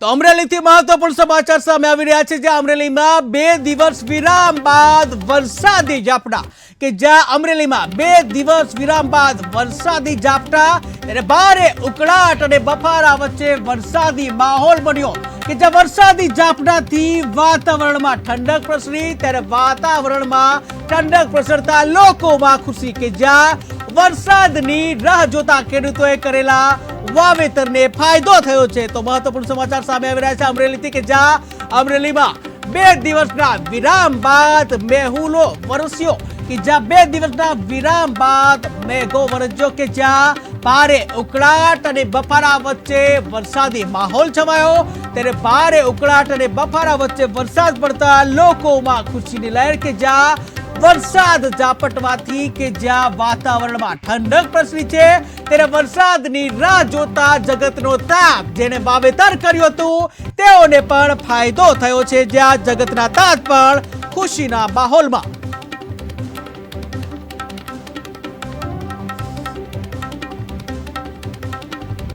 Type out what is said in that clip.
તો અમરેલીથી મહત્વપૂર્ણ સમાચાર સામે આવી રહ્યા છે જ્યાં અમરેલીમાં બે દિવસ વિરામ બાદ વરસાદી ઝાપટા. કે જ્યાં અમરેલીમાં બે દિવસ વિરામ બાદ વરસાદી ઝાપટા, ત્યારે ભારે ઉકળાટ અને બફારા વચ્ચે વરસાદી માહોલ બન્યો. કે જ્યાં વરસાદી ઝાપટાથી વાતાવરણમાં ઠંડક પ્રસરી, ત્યારે વાતાવરણમાં ઠંડક પ્રસરતા લોકોમાં ખુશી કે જ્યાં વરસાદની રાહ જોતા ખેડૂતોએ કરેલા વાવેતરને ફાયદો થયો છે. તો મહત્વપૂર્ણ સમાચાર સામે આવી રહ્યા છે અમરેલીથી કે જ્યાં અમરેલીમાં બે દિવસના વિરામ બાદ મેહુલો વરસ્યો, કે જ્યાં બે દિવસના વિરામ બાદ મેઘો વરસ્યો, કે જ્યાં ભારે ઉકળાટ અને બફારા વચ્ચે વરસાદી માહોલ છવાયો. ત્યારે ભારે ઉકળાટ અને બફારા વચ્ચે વરસાદ પડતા લોકોમાં ખુશીની લહેર કે જ્યાં વરસાદ ઝાપટવાથી કે જ્યાં વાતાવરણમાં ઠંડક પ્રસરી છે, ત્યારે વરસાદની રાહ જોતા જગતનો તાપ જેને વાવેતર કર્યું હતું, તેઓને પણ ફાયદો થયો છે જ્યાં જગતના તાત પણ ખુશીના માહોલમાં